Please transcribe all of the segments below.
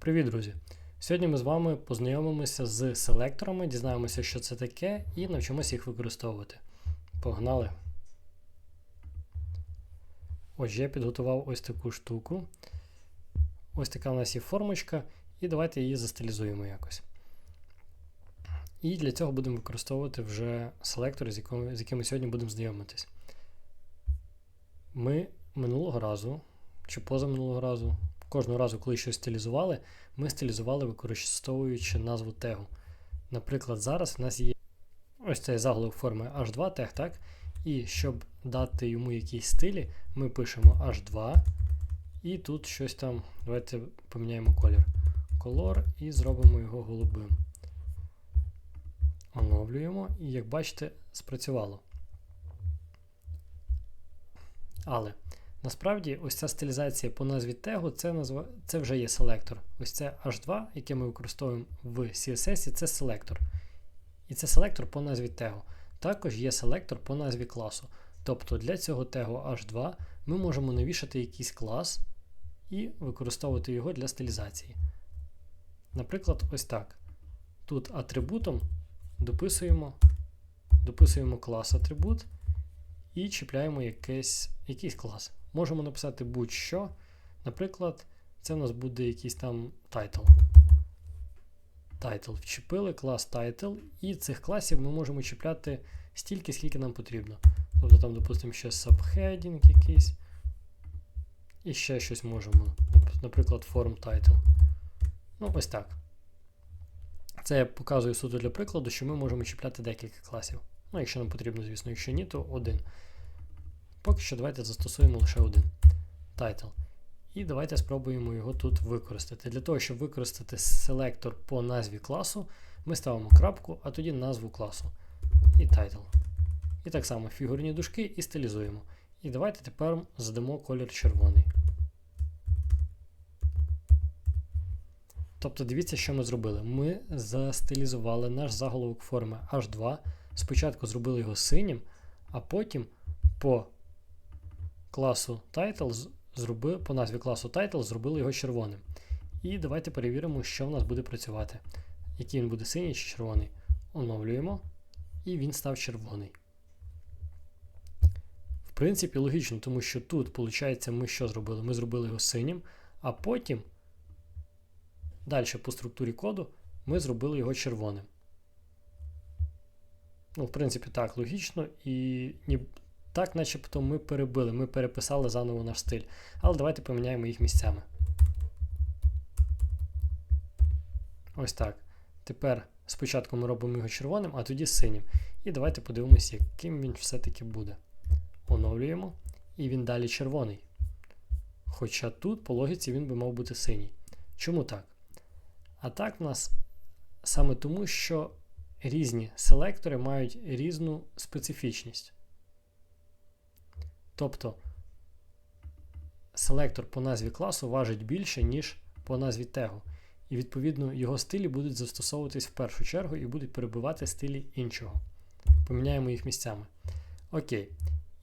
Привіт, друзі! Сьогодні ми з вами познайомимося з селекторами, дізнаємося, що це таке, і навчимося їх використовувати. Погнали! Отже, я підготував ось таку штуку. Ось така у нас є формочка, і давайте її застилізуємо якось. І для цього будемо використовувати вже селектори, з якими, з якими сьогодні будемо знайомитись. Ми минулого разу, чи позаминулого разу, кожного разу, коли щось стилізували, ми стилізували, використовуючи назву тегу. Наприклад, зараз в нас є ось цей заголовок форми H2 тег, так? І щоб дати йому якісь стилі, ми пишемо H2. І тут щось там. Давайте поміняємо колір. Color і зробимо його голубим. Оновлюємо, і, як бачите, спрацювало. Але насправді ось ця стилізація по назві тегу це назва... це вже є селектор. Ось це H2, яке ми використовуємо в CSS, це селектор. І це селектор по назві тегу. Також є селектор по назві класу. Тобто для цього тегу H2 ми можемо навішати якийсь клас і використовувати його для стилізації. Наприклад, ось так. Тут атрибутом дописуємо дописуємо клас атрибут і чіпляємо якийсь, якийсь клас. Можемо написати будь-що. Наприклад, це у нас буде якийсь там title. Title. Вчепили клас title, і цих класів ми можемо чіпляти стільки, скільки нам потрібно. Тобто там, допустимо, ще subheading якийсь. І ще щось можемо. Наприклад, form title. Ну, ось так. Це я показую суто для прикладу, що ми можемо чіпляти декілька класів. Ну, якщо нам потрібно, звісно, якщо ні, то один. Поки що давайте застосуємо лише один title. І давайте спробуємо його тут використати. Для того, щоб використати селектор по назві класу, ми ставимо крапку, а тоді назву класу. І title. І так само фігурні дужки і стилізуємо. І давайте тепер задамо колір червоний. Тобто, дивіться, що ми зробили. Ми застилізували наш заголовок форми H2. Спочатку зробили його синім, а потім по класу title зробили, по назві класу title зробили його червоним. І давайте перевіримо, що в нас буде працювати. Який він буде синій чи червоний. Оновлюємо, і він став червоний. В принципі, логічно, тому що тут, виходить, ми що зробили? Ми зробили його синім, а потім. Далі по структурі коду ми зробили його червоним. Ну, в принципі, так, логічно. І так, начебто ми перебили, ми переписали заново наш стиль. Але давайте поміняємо їх місцями. Ось так. Тепер спочатку ми робимо його червоним, а тоді синім. І давайте подивимося, яким він все-таки буде. Оновлюємо. І він далі червоний. Хоча тут, по логіці, він би мав бути синій. Чому так? А так в нас саме тому, що різні селектори мають різну специфічність. Тобто селектор по назві класу важить більше, ніж по назві тегу. І, відповідно, його стилі будуть застосовуватись в першу чергу і будуть перебивати стилі іншого. Поміняємо їх місцями. Окей.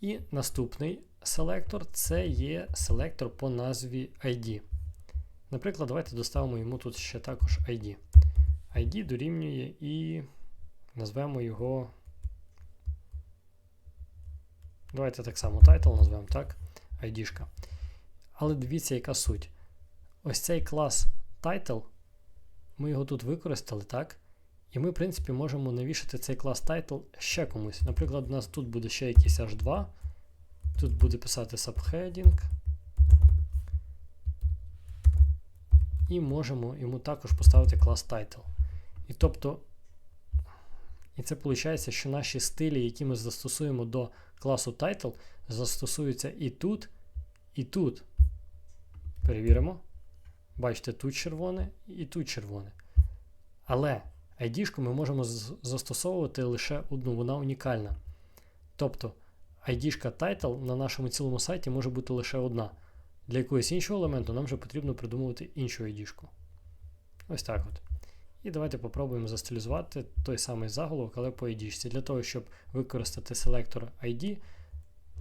І наступний селектор це є селектор по назві ID. Наприклад, давайте доставимо йому тут ще також ID. ID дорівнює і назвемо його. Давайте так само title назвемо, так? ID. Але дивіться, яка суть. Ось цей клас title, ми його тут використали, так? І ми, в принципі, можемо навішати цей клас title ще комусь. Наприклад, у нас тут буде ще якийсь H2. Тут буде писати subheading. І можемо йому також поставити клас title. І тобто, і це виходить, що наші стилі, які ми застосуємо до класу title, застосуються і тут, і тут. Перевіримо. Бачите, тут червоне і тут червоне. Але ID ми можемо застосовувати лише одну, вона унікальна. Тобто, ID title на нашому цілому сайті може бути лише одна. Для якогось іншого елементу нам вже потрібно придумувати іншу ID. Ось так от. І давайте попробуємо застилізувати той самий заголовок, але по ID. Для того, щоб використати селектор ID,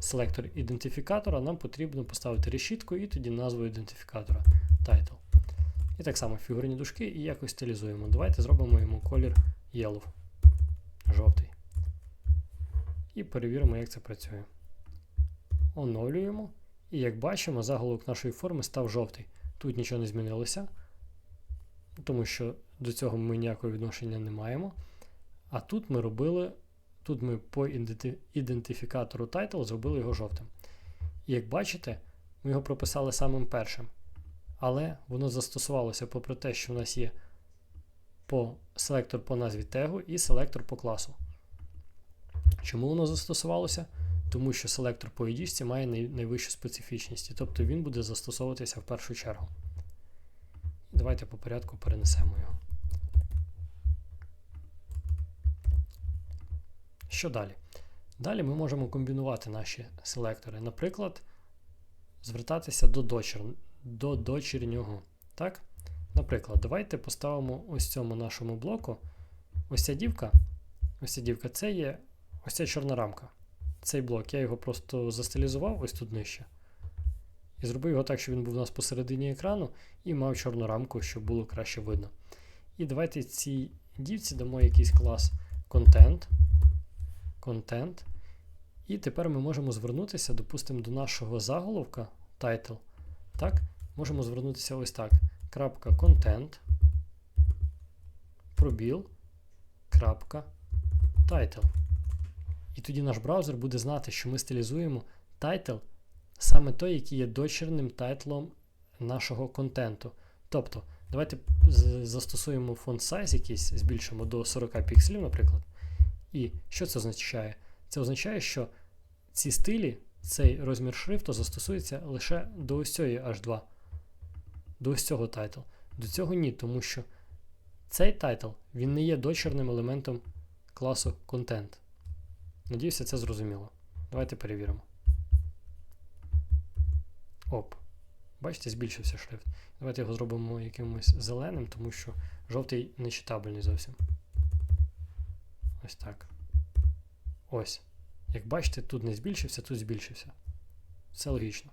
селектор ідентифікатора, нам потрібно поставити решітку і тоді назву ідентифікатора title. І так само фігурні дужки і якось стилізуємо. Давайте зробимо йому колір yellow, жовтий. І перевіримо, як це працює. Оновлюємо. І як бачимо, заголовок нашої форми став жовтий. Тут нічого не змінилося, тому що до цього ми ніякого відношення не маємо. А тут ми робили, тут ми по ідентифікатору title зробили його жовтим. І як бачите, ми його прописали самим першим. Але воно застосувалося попри те, що в нас є по селектор по назві тегу і селектор по класу. Чому воно застосувалося? Тому що селектор по ID має найвищу специфічність, тобто він буде застосовуватися в першу чергу. Давайте по порядку перенесемо його. Що далі? Далі ми можемо комбінувати наші селектори. Наприклад, звертатися до дочір, до дочірнього. Так? Наприклад, давайте поставимо ось цьому нашому блоку. Ось ця дівка. Ось ця дівка це є ось ця чорна рамка. Цей блок. Я його просто застилізував ось тут нижче. І зробив його так, щоб він був у нас посередині екрану і мав чорну рамку, щоб було краще видно. І давайте цій дівці дамо якийсь клас контент. Content. І тепер ми можемо звернутися, допустимо, до нашого заголовка title. Так, Можемо звернутися ось так. Крапка content, пробіл, крапка title. І тоді наш браузер буде знати, що ми стилізуємо title саме той, який є дочірним тайтлом нашого контенту. Тобто, давайте застосуємо фонд size якийсь, збільшимо до 40 пікселів, наприклад. І що це означає? Це означає, що ці стилі, цей розмір шрифту застосується лише до ось цієї H2, до ось цього тайтл. До цього ні, тому що цей тайтл він не є дочірним елементом класу Content. Надіюся, це зрозуміло. Давайте перевіримо. Оп. Бачите, збільшився шрифт. Давайте його зробимо якимось зеленим, тому що жовтий нечитабельний зовсім. Ось так. Ось. Як бачите, тут не збільшився, тут збільшився. Все логічно.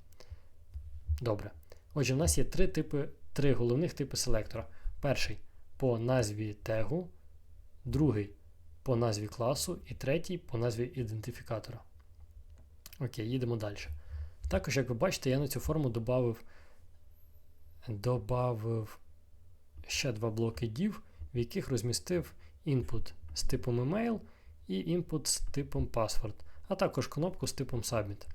Добре. Отже, в нас є три типи, три головних типи селектора. Перший по назві тегу, другий по назві класу і третій по назві ідентифікатора. Окей, їдемо далі. Також, як ви бачите, я на цю форму додав добавив ще два блоки div, в яких розмістив input з типом email і input з типом password, а також кнопку з типом Submit.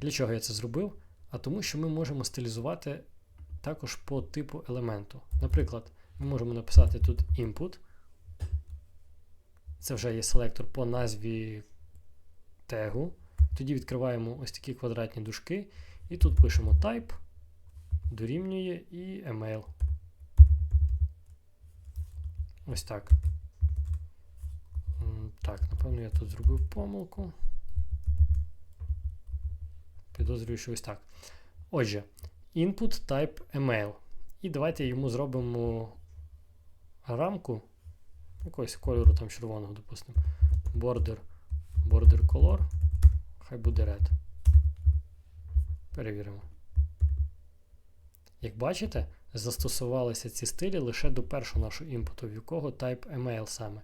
Для чого я це зробив? А тому, що ми можемо стилізувати також по типу елементу. Наприклад, ми можемо написати тут input. Це вже є селектор по назві тегу. Тоді відкриваємо ось такі квадратні дужки, і тут пишемо type, дорівнює і email. Ось так. Так, напевно, я тут зробив помилку. Підозрюю, що ось так. Отже, input type email. І давайте йому зробимо рамку якогось кольору там червоного, допустимо. Border, border color. Хай буде red. Перевіримо. Як бачите, застосувалися ці стилі лише до першого нашого імпуту, в якого type email саме.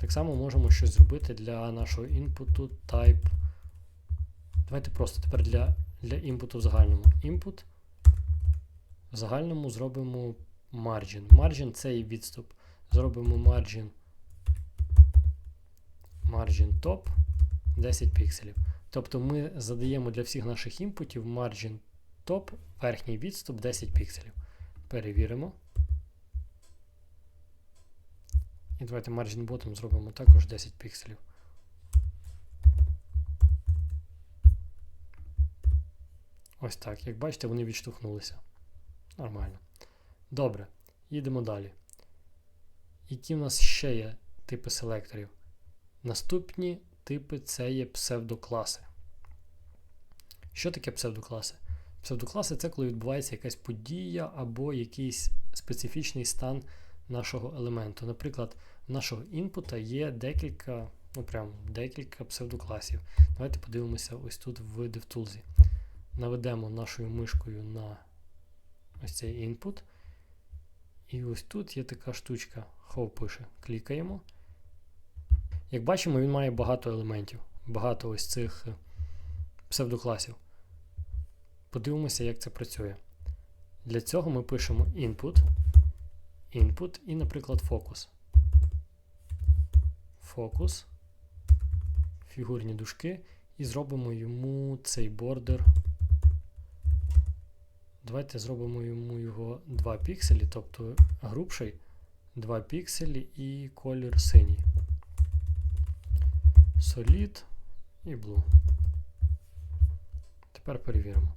Так само можемо щось зробити для нашого інпуту type. Давайте просто тепер для для імпуту в загальному. Input. В загальному зробимо margin. Margin це і відступ. Зробимо margin. Margin top 10 пікселів. Тобто ми задаємо для всіх наших інпутів margin top, верхній відступ 10 пікселів. Перевіримо. І давайте margin bottom зробимо також 10 пікселів. Ось так. Як бачите, вони відштовхнулися. Нормально. Добре, їдемо далі. Які в нас ще є типи селекторів? Наступні типи це є псевдокласи. Що таке псевдокласи? Псевдокласи це коли відбувається якась подія або якийсь специфічний стан нашого елементу. Наприклад, в нашого інпута є декілька, ну прям декілька псевдокласів. Давайте подивимося ось тут в DevTools. Наведемо нашою мишкою на ось цей input. І ось тут є така штучка, How пише. Клікаємо. Як бачимо, він має багато елементів, багато ось цих е, псевдокласів. Подивимося, як це працює. Для цього ми пишемо input, input і, наприклад, focus. Focus, фігурні дужки, і зробимо йому цей бордер. Давайте зробимо йому його 2 пікселі, тобто грубший 2 пікселі і колір синій. Solid і Blue. Тепер перевіримо.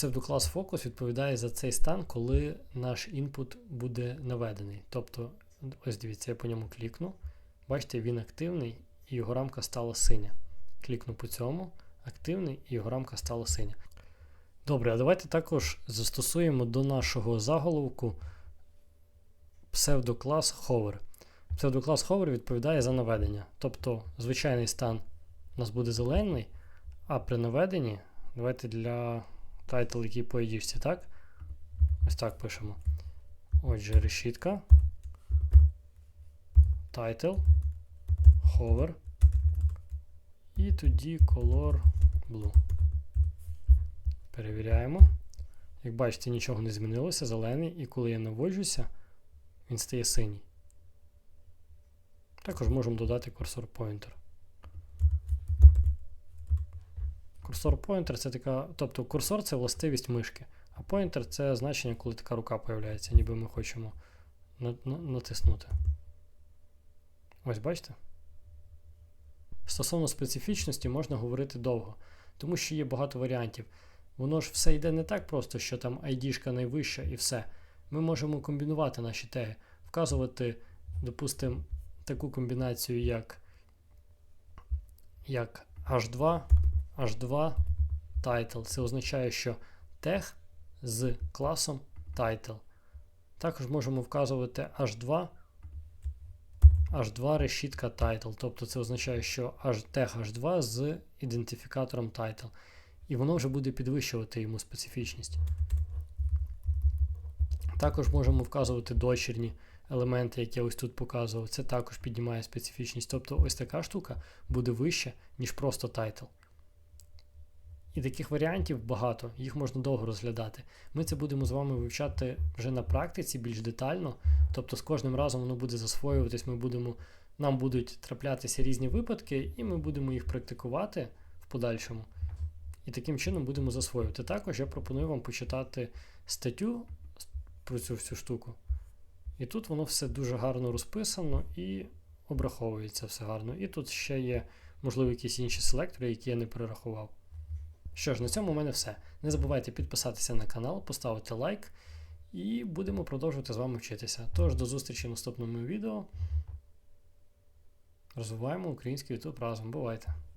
Псевдоклас Focus відповідає за цей стан, коли наш інпут буде наведений. Тобто, ось дивіться, я по ньому клікну. Бачите, він активний і його рамка стала синя. Клікну по цьому, активний і його рамка стала синя. Добре, а давайте також застосуємо до нашого заголовку псевдоклас Hover. Псевдоклас Hover відповідає за наведення. Тобто звичайний стан у нас буде зелений, а при наведенні, давайте для title, який по ID, так? Ось так пишемо. Отже, решітка. Title, hover. І тоді color blue. Перевіряємо. Як бачите, нічого не змінилося, зелений, і коли я наводжуся, він стає синій. Також можемо додати курсор pointer. Курсор pointer це така. Тобто курсор це властивість мишки, а pointer це значення, коли така рука появляється, ніби ми хочемо на- на- натиснути. Ось бачите? Стосовно специфічності можна говорити довго, тому що є багато варіантів. Воно ж все йде не так просто, що там ID найвища і все. Ми можемо комбінувати наші теги, вказувати, допустимо, таку комбінацію, як, як H2, H2 title. Це означає, що тег з класом title. Також можемо вказувати H2, H2 решітка title. Тобто це означає, що тег H2 з ідентифікатором title. І воно вже буде підвищувати йому специфічність. Також можемо вказувати дочірні елементи, які я ось тут показував. Це також піднімає специфічність. Тобто ось така штука буде вища, ніж просто тайтл. І таких варіантів багато, їх можна довго розглядати. Ми це будемо з вами вивчати вже на практиці більш детально. Тобто з кожним разом воно буде засвоюватись, ми будемо, нам будуть траплятися різні випадки, і ми будемо їх практикувати в подальшому. І таким чином будемо засвоювати. Також я пропоную вам почитати статтю про цю всю штуку. І тут воно все дуже гарно розписано і обраховується все гарно. І тут ще є, можливо, якісь інші селектори, які я не перерахував. Що ж, на цьому у мене все. Не забувайте підписатися на канал, поставити лайк, і будемо продовжувати з вами вчитися. Тож, до зустрічі в наступному відео. Розвиваємо український YouTube разом. Бувайте!